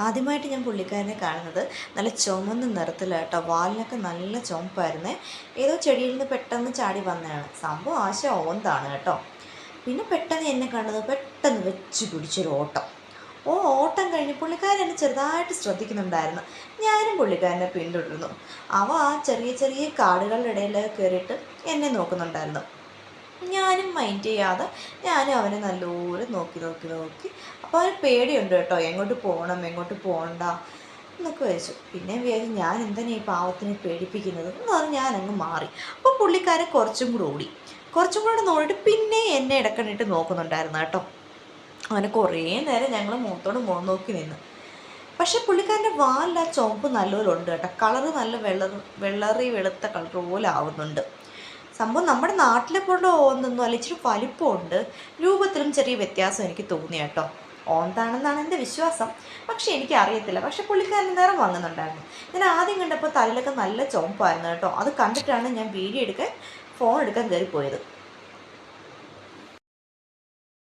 ആദ്യമായിട്ട് ഞാൻ പുള്ളിക്കാരനെ കാണുന്നത് നല്ല ചുമന്ന നിറത്തിലാട്ടോ വാലിനൊക്കെ നല്ല ചുമപ്പായിരുന്നേ. ഏതോ ചെടിയിൽ നിന്ന് പെട്ടെന്ന് ചാടി വന്നതാണ്. സംഭവം ആശ ഓന്താണ് കേട്ടോ. പിന്നെ പെട്ടെന്ന് എന്നെ കണ്ടത് പെട്ടെന്ന് വെച്ച് പിടിച്ചൊരു ഓട്ടം. ഓ ഓട്ടം കഴിഞ്ഞ് പുള്ളിക്കാരൻ എന്നെ ചെറുതായിട്ട് ശ്രദ്ധിക്കുന്നുണ്ടായിരുന്നു. ഞാനും പുള്ളിക്കാരനെ പിന്തുടരുന്നു അവ ആ ചെറിയ ചെറിയ കാടുകളുടെ ഇടയിൽ കയറിയിട്ട് എന്നെ നോക്കുന്നുണ്ടായിരുന്നു. ഞാനും മൈൻഡ് ചെയ്യാതെ ഞാനും അവനെ നല്ലപോലെ നോക്കി നോക്കി നോക്കി. അപ്പോൾ അവന് പേടിയുണ്ട് കേട്ടോ എങ്ങോട്ട് പോകണം എങ്ങോട്ട് പോകണ്ട എന്നൊക്കെ വെച്ചു. പിന്നെ വിചാരിച്ചു ഞാൻ എന്തിനാ ഈ പാവത്തിനെ പേടിപ്പിക്കുന്നത് എന്ന് പറഞ്ഞ് ഞാൻ അങ്ങ് മാറി. അപ്പോൾ പുള്ളിക്കാരൻ കുറച്ചും കൂടെ ഓടി. കുറച്ചും കൂടെ നോടിയിട്ട് പിന്നെ എന്നെ ഇടക്കണിട്ട് നോക്കുന്നുണ്ടായിരുന്നു കേട്ടോ. അവനെ കുറേ നേരം ഞങ്ങൾ മുഖത്തോട് മുഖം നോക്കി നിന്ന്. പക്ഷേ പുള്ളിക്കാരന്റെ വാലിൽ ആ ചുവപ്പ് നല്ലപോലെ ഉണ്ട് കേട്ടോ. കളറ് നല്ല വെള്ള വെള്ളറി വെളുത്ത കളർ പോലെ ആവുന്നുണ്ട്. സംഭവം നമ്മുടെ നാട്ടിലെ പോലെ ഓന്നൊന്നും അല്ല ഇച്ചിരി വലിപ്പമുണ്ട്. രൂപത്തിലും ചെറിയ വ്യത്യാസം എനിക്ക് തോന്നി കേട്ടോ. ഓന്താണെന്നാണ് എന്റെ വിശ്വാസം. പക്ഷെ എനിക്ക് അറിയത്തില്ല പക്ഷെ പുള്ളിക്കാരൻ നിറം വാങ്ങുന്നുണ്ടായിരുന്നു. ഞാൻ ആദ്യം കണ്ടപ്പോൾ തലയിലൊക്കെ നല്ല ചോമ്പായിരുന്നു കേട്ടോ. അത് കണ്ടിട്ടാണ് ഞാൻ വീഡിയോ എടുക്കാൻ ഫോൺ എടുക്കാൻ കയറിപ്പോയത്.